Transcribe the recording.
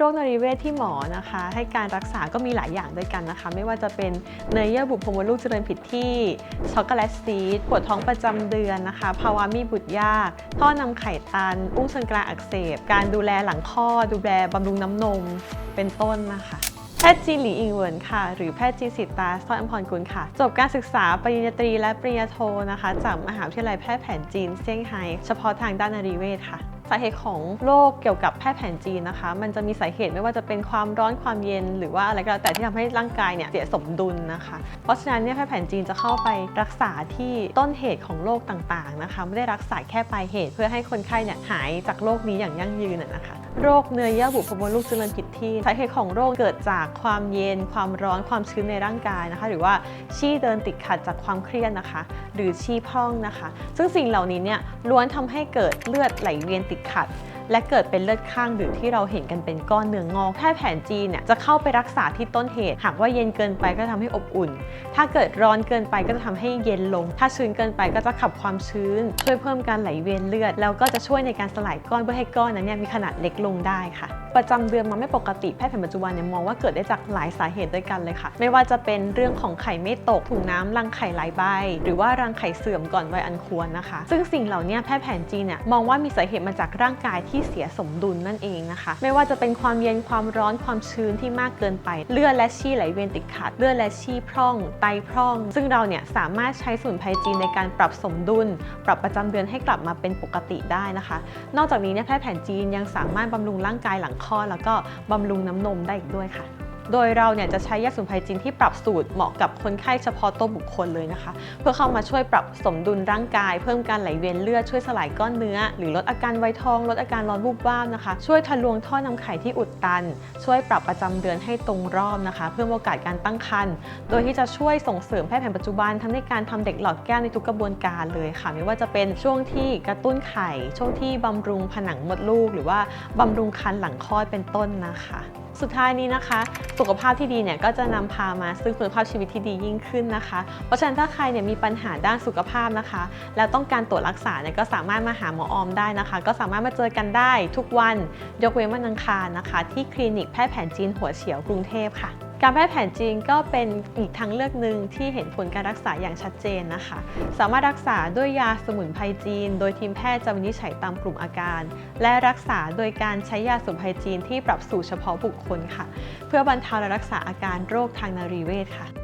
โรคนรีเวศที่หมอนะคะ ให้การรักษาก็มีหลายอย่างด้วยกันนะคะ ไม่ว่าจะเป็นเนื้อเยื่อบุโพรงมดลูกเจริญผิดที่ช็อกโกแลตซีดปวดท้องประจำเดือนนะคะภาวะมีบุตรยาก ท่อนำไข่ตัน อุ้งเชิงกรานอักเสบ การดูแลหลังคลอดดูแลบำรุงน้ำนมเป็นต้นนะคะแพทย์จีหลีอิงเวินค่ะ หรือแพทย์จีสิตาสร้อยอมพรกุลค่ะ จบการศึกษาปริญญาตรีและปริญญาโทนะคะ จากมหาวิทยาลัยแพทย์แผนจีนเซี่ยงไฮ้เฉพาะทางด้านนรีเวชค่ะ สาเหตุของโรคเกี่ยวกับแพทย์แผนจีนนะคะ มันจะมีสาเหตุไม่ว่าจะเป็นความร้อนความเย็น หรือว่าอะไรก็แล้วแต่ที่ทำให้ร่างกายเนี่ยเสียสมดุลนะคะ เพราะฉะนั้นเนี่ยแพทย์แผนจีนจะเข้าไปรักษาที่ต้นเหตุของโรคต่างๆนะคะ ไม่ได้รักษาแค่ปลายเหตุ เพื่อให้คนไข้เนี่ยหายจากโรคนี้อย่างยั่งยืนนะคะ โรคเนื้อเยื่อบุโพรงมดลูกเจริญผิดที่ สาเหตุของโรคเกิดจากความเย็น ความร้อน ความชื้นในร่างกายนะคะ หรือว่าชี้เดินติดขัดจากความเครียดนะคะ หรือชี้พร่องนะคะ ซึ่งสิ่งเหล่านี้เนี่ยล้วนทำให้เกิดเลือดไหลเวียนติดขัด และเกิดเป็นเลือดข้างหรือที่เราเห็นกันเป็นก้อนเนื้องอกแพทย์แผนจีนเนี่ยจะเข้าไปรักษาที่ต้นเหตุ หากว่าเย็นเกินไปก็ทำให้อบอุ่น ถ้าเกิดร้อนเกินไปก็จะทำให้เย็นลง ถ้าชื้นเกินไปก็จะขับความชื้น ช่วยเพิ่มการไหลเวียนเลือด แล้วก็จะช่วยในการสลายก้อนเพื่อให้ก้อนนั้นเนี่ยมีขนาดเล็กลงได้ค่ะ ประจำเดือนมาไม่ปกติแพทย์แผนปัจจุบันเนี่ยมองว่าเกิดได้จากหลายสาเหตุด้วยกันเลยค่ะ ไม่ว่าจะเป็นเรื่องของไข่ไม่ตกถุงน้ำรังไข่หลายใบ หรือว่ารังไข่เสื่อมก่อนวัยอันควรนะคะ ซึ่งสิ่งเหล่านี้แพทย์แผนจีนเนี่ยมองว่ามีสาเหตุมาจากร่างกายที่เสียสมดุลนั่นเองนะคะ ไม่ว่าจะเป็นความเย็นความร้อนความชื้นที่มากเกินไป เลือดและชีไหลเวียนติดขัด เลือดและชีพร่อง ไตพร่อง ซึ่งเราเนี่ยสามารถใช้สมุนไพรจีนในการปรับสมดุล ปรับประจำเดือนให้กลับมาเป็นปกติได้นะคะ นอกจากนี้เนี่ยแพทย์แผนจีนยังสามารถบำรุงร่างกายหลังคลอดแล้วก็บำรุงน้ำนมได้อีกด้วยค่ะ โดยเราเนี่ยจะใช้ยาสมุนไพรจีนที่ปรับสูตรเหมาะกับคนไข้เฉพาะตัวบุคคลเลยนะคะ เพื่อเข้ามาช่วยปรับสมดุลร่างกาย เพิ่มการไหลเวียนเลือดช่วยสลายก้อนเนื้อ หรือลดอาการไวท้อง ลดอาการร้อนวูบวาบนะคะ ช่วยทะลวงท่อนำไข่ที่อุดตัน ช่วยปรับประจำเดือนให้ตรงรอบนะคะ เพิ่มโอกาสการตั้งครรภ์โดยที่จะช่วยส่งเสริมแพทย์แผนปัจจุบันทำให้การทำเด็กหลอดแก้วในทุกกระบวนการเลยค่ะ ไม่ว่าจะเป็นช่วงที่กระตุ้นไข่ ช่วงที่บำรุงผนังมดลูก หรือว่าบำรุงครรภ์หลังคลอดเป็นต้นนะคะ สุดท้ายนี้นะคะสุขภาพที่ดีเนี่ยก็จะนำพามาซึ่งคุณภาพชีวิตที่ดียิ่งขึ้นนะคะ เพราะฉะนั้นถ้าใครเนี่ยมีปัญหาด้านสุขภาพนะคะ แล้วต้องการตรวจรักษาเนี่ยก็สามารถมาหาหมอออมได้นะคะ ก็สามารถมาเจอกันได้ทุกวันยกเว้นวันอังคารนะคะ ที่คลินิกแพทย์แผนจีนหัวเฉียวกรุงเทพค่ะ การแพทย์แผนจีนก็เป็นอีกทางเลือกหนึ่งที่เห็นผลการรักษาอย่างชัดเจนนะคะ สามารถรักษาด้วยยาสมุนไพรจีน โดยทีมแพทย์จะวินิจฉัยตามกลุ่มอาการ และรักษาโดยการใช้ยาสมุนไพรจีนที่ปรับสูตรเฉพาะบุคคลค่ะ เพื่อบรรเทาและรักษาอาการโรคทางนารีเวชค่ะ